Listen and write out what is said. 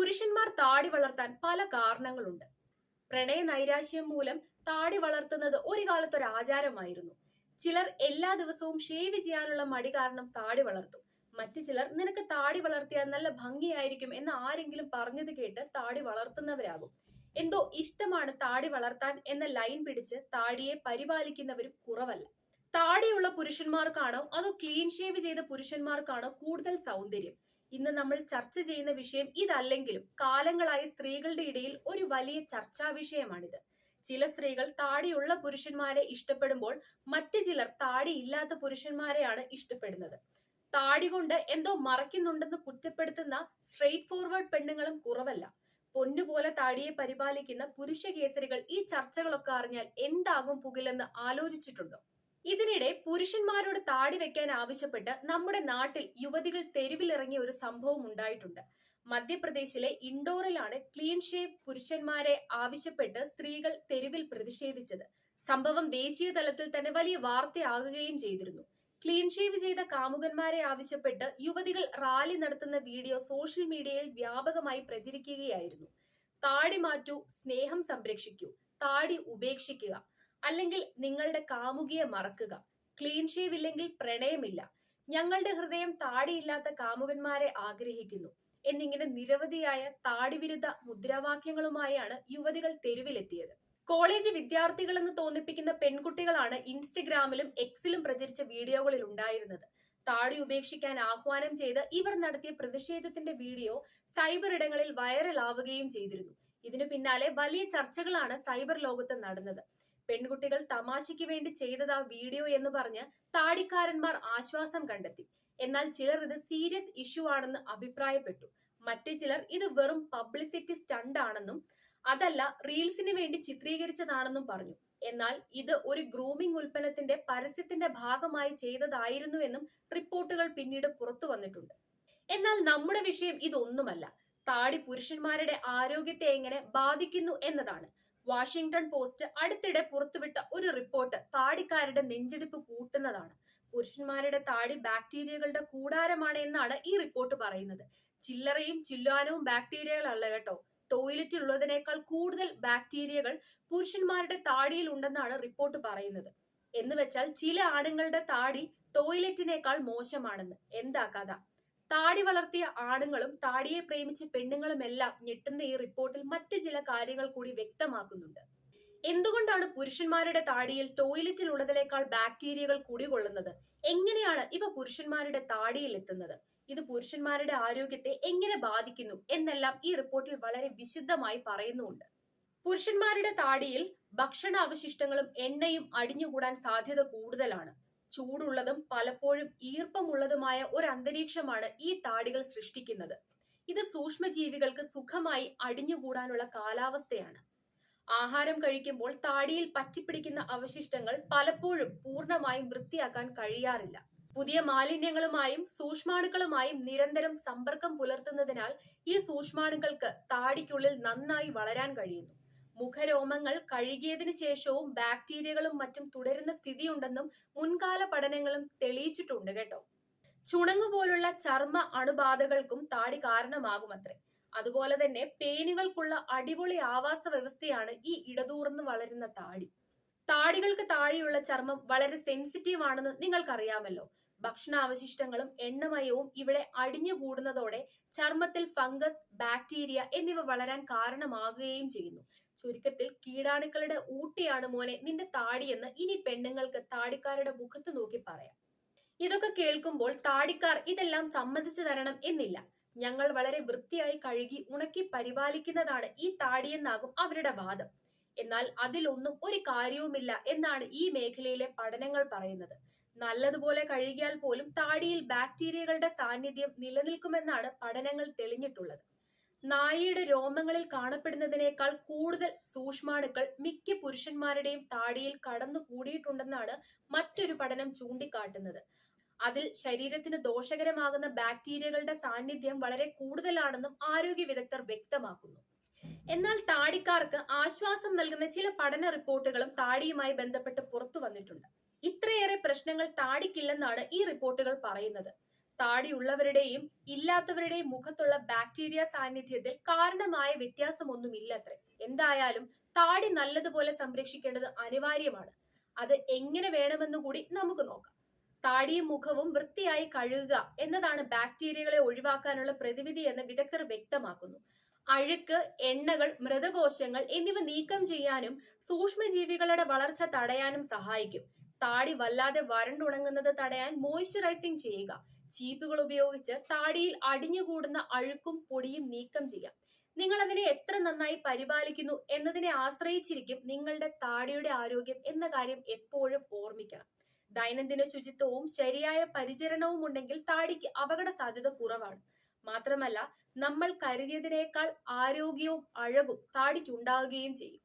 പുരുഷന്മാർ താടി വളർത്താൻ പല കാരണങ്ങളുണ്ട്. പ്രണയ നൈരാശ്യം മൂലം താടി വളർത്തുന്നത് ഒരു കാലത്ത് ഒരു ആചാരമായിരുന്നു. ചിലർ എല്ലാ ദിവസവും ഷേവ് ചെയ്യാനുള്ള മടി കാരണം താടി വളർത്തും. മറ്റു ചിലർ നിനക്ക് താടി വളർത്തിയാൽ നല്ല ഭംഗിയായിരിക്കും എന്ന് ആരെങ്കിലും പറഞ്ഞത് കേട്ട് താടി വളർത്തുന്നവരാകും. എന്തോ ഇഷ്ടമാണ് താടി വളർത്താൻ എന്ന ലൈൻ പിടിച്ച് താടിയെ പരിപാലിക്കുന്നവരും കുറവല്ല. താടിയുള്ള പുരുഷന്മാർക്കാണോ അതോ ക്ലീൻ ഷേവ് ചെയ്ത പുരുഷന്മാർക്കാണോ കൂടുതൽ സൗന്ദര്യം? ഇന്ന് നമ്മൾ ചർച്ച ചെയ്യുന്ന വിഷയം ഇതല്ലെങ്കിലും കാലങ്ങളായി സ്ത്രീകളുടെ ഇടയിൽ ഒരു വലിയ ചർച്ചാ വിഷയമാണിത്. ചില സ്ത്രീകൾ താടിയുള്ള പുരുഷന്മാരെ ഇഷ്ടപ്പെടുമ്പോൾ മറ്റു ചിലർ താടിയില്ലാത്ത പുരുഷന്മാരെയാണ് ഇഷ്ടപ്പെടുന്നത്. താടി കൊണ്ട് എന്തോ മറയ്ക്കുന്നുണ്ടെന്ന് കുറ്റപ്പെടുത്തുന്ന സ്ട്രെയിറ്റ് ഫോർവേഡ് പെണ്ണുങ്ങളും കുറവല്ല. പൊന്നുപോലെ താടിയെ പരിപാലിക്കുന്ന പുരുഷ കേസരികൾ ഈ ചർച്ചകളൊക്കെ അറിഞ്ഞാൽ എന്താകും പുകിലെന്ന് ആലോചിച്ചിട്ടുണ്ടോ? ഇതിനിടെ പുരുഷന്മാരോട് താടി വെക്കാൻ ആവശ്യപ്പെട്ട് നമ്മുടെ നാട്ടിൽ യുവതികൾ തെരുവിലിറങ്ങിയ ഒരു സംഭവം ഉണ്ടായിട്ടുണ്ട്. മധ്യപ്രദേശിലെ ഇൻഡോറിലാണ് ക്ലീൻ ഷേവ് പുരുഷന്മാരെ ആവശ്യപ്പെട്ട് സ്ത്രീകൾ തെരുവിൽ പ്രതിഷേധിച്ചത്. സംഭവം ദേശീയ തലത്തിൽ തന്നെ വലിയ വാർത്തയാകുകയും ചെയ്തിരുന്നു. ക്ലീൻ ഷേവ് ചെയ്ത കാമുകന്മാരെ ആവശ്യപ്പെട്ട് യുവതികൾ റാലി നടത്തുന്ന വീഡിയോ സോഷ്യൽ മീഡിയയിൽ വ്യാപകമായി പ്രചരിക്കുകയായിരുന്നു. താടി മാറ്റൂ സ്നേഹം സംരക്ഷിക്കൂ താടി ഉപേക്ഷിക്കുക അല്ലെങ്കിൽ നിങ്ങളുടെ കാമുകിയെ മറക്കുക. ക്ലീൻ ഷേവ് ഇല്ലെങ്കിൽ പ്രണയമില്ല. ഞങ്ങളുടെ ഹൃദയം താടിയില്ലാത്ത കാമുകന്മാരെ ആഗ്രഹിക്കുന്നു. എന്നിങ്ങനെ നിരവധിയായ താടിവിരുദ്ധ മുദ്രാവാക്യങ്ങളുമായാണ് യുവതികൾ തെരുവിലെത്തിയത്. കോളേജ് വിദ്യാർത്ഥികളെന്ന് തോന്നിപ്പിക്കുന്ന പെൺകുട്ടികളാണ് ഇൻസ്റ്റഗ്രാമിലും എക്സിലും പ്രചരിച്ച വീഡിയോകളിൽ ഉണ്ടായിരുന്നത്. താടി ഉപേക്ഷിക്കാൻ ആഹ്വാനം ചെയ്ത് ഇവർ നടത്തിയ പ്രതിഷേധത്തിന്റെ വീഡിയോ സൈബർ ഇടങ്ങളിൽ വൈറലാവുകയും ചെയ്തിരുന്നു. ഇതിനു പിന്നാലെ വലിയ ചർച്ചകളാണ് സൈബർ ലോകത്ത് നടന്നത്. പെൺകുട്ടികൾ തമാശയ്ക്ക് വേണ്ടി ചെയ്തത് ആ വീഡിയോ എന്ന് പറഞ്ഞ് താടിക്കാരന്മാർ ആശ്വാസം കണ്ടെത്തി. എന്നാൽ ചിലർ ഇത് സീരിയസ് ഇഷ്യൂ ആണെന്ന് അഭിപ്രായപ്പെട്ടു. മറ്റു ചിലർ ഇത് വെറും പബ്ലിസിറ്റി സ്റ്റണ്ട് ആണെന്നും അതല്ല റീൽസിന് വേണ്ടി ചിത്രീകരിച്ചതാണെന്നും പറഞ്ഞു. എന്നാൽ ഇത് ഒരു ഗ്രൂമിംഗ് ഉൽപ്പന്നത്തിന്റെ പരസ്യത്തിന്റെ ഭാഗമായി ചെയ്തതായിരുന്നുവെന്നും റിപ്പോർട്ടുകൾ പിന്നീട് പുറത്തു വന്നിട്ടുണ്ട്. എന്നാൽ നമ്മുടെ വിഷയം ഇതൊന്നുമല്ല. താടി പുരുഷന്മാരുടെ ആരോഗ്യത്തെ എങ്ങനെ ബാധിക്കുന്നു എന്നതാണ്. വാഷിംഗ്ടൺ പോസ്റ്റ് അടുത്തിടെ പുറത്തുവിട്ട ഒരു റിപ്പോർട്ട് താടിക്കാരുടെ നെഞ്ചിടിപ്പ് കൂട്ടുന്നതാണ്. പുരുഷന്മാരുടെ താടി ബാക്ടീരിയകളുടെ കൂടാരമാണ് എന്നാണ് ഈ റിപ്പോർട്ട് പറയുന്നത്. ചില്ലറയും ചില്ലാനവും ബാക്ടീരിയകളല്ല കേട്ടോ. ടോയ്ലറ്റിൽ ഉള്ളതിനേക്കാൾ കൂടുതൽ ബാക്ടീരിയകൾ പുരുഷന്മാരുടെ താടിയിൽ ഉണ്ടെന്നാണ് റിപ്പോർട്ട് പറയുന്നത്. എന്ന് വെച്ചാൽ ചില ആണുങ്ങളുടെ താടി ടോയ്ലറ്റിനേക്കാൾ മോശമാണെന്ന്. എന്താ കഥ? താടി വളർത്തിയ ആണുങ്ങളും താടിയെ പ്രേമിച്ച പെണ്ണുങ്ങളും എല്ലാം ഞെട്ടുന്ന ഈ റിപ്പോർട്ടിൽ മറ്റു ചില കാര്യങ്ങൾ കൂടി വ്യക്തമാക്കുന്നുണ്ട്. എന്തുകൊണ്ടാണ് പുരുഷന്മാരുടെ താടിയിൽ ടോയ്ലറ്റിൽ ഉള്ളതിനേക്കാൾ ബാക്ടീരിയകൾ കുടികൊള്ളുന്നത്? എങ്ങനെയാണ് ഇവ പുരുഷന്മാരുടെ താടിയിൽ എത്തുന്നത്? ഇത് പുരുഷന്മാരുടെ ആരോഗ്യത്തെ എങ്ങനെ ബാധിക്കുന്നു എന്നെല്ലാം ഈ റിപ്പോർട്ടിൽ വളരെ വിശുദ്ധമായി പറയുന്നുമുണ്ട്. പുരുഷന്മാരുടെ താടിയിൽ ഭക്ഷണ അവശിഷ്ടങ്ങളും എണ്ണയും അടിഞ്ഞുകൂടാൻ സാധ്യത കൂടുതലാണ്. ചൂടുള്ളതും പലപ്പോഴും ഈർപ്പമുള്ളതുമായ ഒരു അന്തരീക്ഷമാണ് ഈ താടികൾ സൃഷ്ടിക്കുന്നത്. ഇത് സൂക്ഷ്മജീവികൾക്ക് സുഖമായി അടിഞ്ഞുകൂടാനുള്ള കാലാവസ്ഥയാണ്. ആഹാരം കഴിക്കുമ്പോൾ താടിയിൽ പറ്റിപ്പിടിക്കുന്ന അവശിഷ്ടങ്ങൾ പലപ്പോഴും പൂർണമായും വൃത്തിയാക്കാൻ കഴിയാറില്ല. പുതിയ മാലിന്യങ്ങളുമായും സൂക്ഷ്മാണുക്കളുമായും നിരന്തരം സമ്പർക്കം പുലർത്തുന്നതിനാൽ ഈ സൂക്ഷ്മാണുക്കൾക്ക് താടിക്കുള്ളിൽ നന്നായി വളരാൻ കഴിയുന്നു. മുഖരോമങ്ങൾ കഴുകിയതിനു ശേഷവും ബാക്ടീരിയകളും മറ്റും തുടരുന്ന സ്ഥിതിയുണ്ടെന്നും മുൻകാല പഠനങ്ങളും തെളിയിച്ചിട്ടുണ്ട് കേട്ടോ. ചുണങ്ങു പോലുള്ള ചർമ്മ അണുബാധകൾക്കും താടി കാരണമാകുമത്രേ. അതുപോലെ തന്നെ പേനുകൾക്കുള്ള അടിപൊളി ആവാസ വ്യവസ്ഥയാണ് ഈ ഇടതൂർന്ന് വളരുന്ന താടി. താടികൾക്ക് താഴെയുള്ള ചർമ്മം വളരെ സെൻസിറ്റീവ് ആണെന്ന് നിങ്ങൾക്കറിയാമല്ലോ. ഭക്ഷണാവശിഷ്ടങ്ങളും എണ്ണമയവും ഇവിടെ അടിഞ്ഞു കൂടുന്നതോടെ ചർമ്മത്തിൽ ഫംഗസ് ബാക്ടീരിയ എന്നിവ വളരാൻ കാരണമാകുകയും ചെയ്യുന്നു. ചുരുക്കത്തിൽ കീടാണുക്കളുടെ ഊട്ടിയാണ് മോനെ നിന്റെ താടിയെന്ന് ഇനി പെണ്ണുങ്ങൾക്ക് താടിക്കാരുടെ മുഖത്ത് നോക്കി പറയാം. ഇതൊക്കെ കേൾക്കുമ്പോൾ താടിക്കാർ ഇതെല്ലാം സമ്മതിച്ചു തരണം എന്നില്ല. ഞങ്ങൾ വളരെ വൃത്തിയായി കഴുകി ഉണക്കി പരിപാലിക്കുന്നതാണ് ഈ താടിയെന്നാകും അവരുടെ വാദം. എന്നാൽ അതിലൊന്നും ഒരു കാര്യവുമില്ല എന്നാണ് ഈ മേഖലയിലെ പഠനങ്ങൾ പറയുന്നത്. നല്ലതുപോലെ കഴുകിയാൽ പോലും താടിയിൽ ബാക്ടീരിയകളുടെ സാന്നിധ്യം നിലനിൽക്കുമെന്നാണ് പഠനങ്ങൾ തെളിഞ്ഞിട്ടുള്ളത്. നായയുടെ രോമങ്ങളിൽ കാണപ്പെടുന്നതിനേക്കാൾ കൂടുതൽ സൂക്ഷ്മാണുക്കൾ മിക്ക പുരുഷന്മാരുടെയും താടിയിൽ കടന്നു കൂടിയിട്ടുണ്ടെന്നാണ് മറ്റൊരു പഠനം ചൂണ്ടിക്കാട്ടുന്നത്. അതിൽ ശരീരത്തിന് ദോഷകരമാകുന്ന ബാക്ടീരിയകളുടെ സാന്നിധ്യം വളരെ കൂടുതലാണെന്നും ആരോഗ്യ വിദഗ്ധർ വ്യക്തമാക്കുന്നു. എന്നാൽ താടിക്കാർക്ക് ആശ്വാസം നൽകുന്ന ചില പഠന റിപ്പോർട്ടുകളും താടിയുമായി ബന്ധപ്പെട്ട് പുറത്തു വന്നിട്ടുണ്ട്. ഇത്രയേറെ പ്രശ്നങ്ങൾ താടിക്കില്ലെന്നാണ് ഈ റിപ്പോർട്ടുകൾ പറയുന്നത്. താടിയുള്ളവരുടെയും ഇല്ലാത്തവരുടെയും മുഖത്തുള്ള ബാക്ടീരിയ സാന്നിധ്യത്തിൽ കാരണമായ വ്യത്യാസമൊന്നുമില്ലത്രേ. എന്തായാലും താടി നല്ലതുപോലെ സംരക്ഷിക്കേണ്ടത് അനിവാര്യമാണ്. അത് എങ്ങനെ വേണമെന്ന് കൂടി നമുക്ക് നോക്കാം. താടിയും മുഖവും വൃത്തിയായി കഴുകുക എന്നതാണ് ബാക്ടീരിയകളെ ഒഴിവാക്കാനുള്ള പ്രതിവിധി എന്ന് വിദഗ്ധർ വ്യക്തമാക്കുന്നു. അഴുക്ക് എണ്ണകൾ മൃതകോശങ്ങൾ എന്നിവ നീക്കം ചെയ്യാനും സൂക്ഷ്മജീവികളുടെ വളർച്ച തടയാനും സഹായിക്കും. താടി വല്ലാതെ വരണ്ടുണങ്ങുന്നത് തടയാൻ മോയ്സ്ചറൈസിംഗ് ചെയ്യുക ചീപ്പുകൾ ഉപയോഗിച്ച് താടിയിൽ അടിഞ്ഞുകൂടുന്ന അഴുക്കും പൊടിയും നീക്കം ചെയ്യാം. നിങ്ങൾ അതിനെ എത്ര നന്നായി പരിപാലിക്കുന്നു എന്നതിനെ ആശ്രയിച്ചിരിക്കും നിങ്ങളുടെ താടിയുടെ ആരോഗ്യം എന്ന കാര്യം എപ്പോഴും ഓർമ്മിക്കണം. ദൈനംദിന ശുചിത്വവും ശരിയായ പരിചരണവും ഉണ്ടെങ്കിൽ താടിക്ക് അപകട സാധ്യത കുറവാണ്. മാത്രമല്ല നമ്മൾ കരുതിയതിനേക്കാൾ ആരോഗ്യവും അഴകും താടിക്ക് ഉണ്ടാവുകയും ചെയ്യും.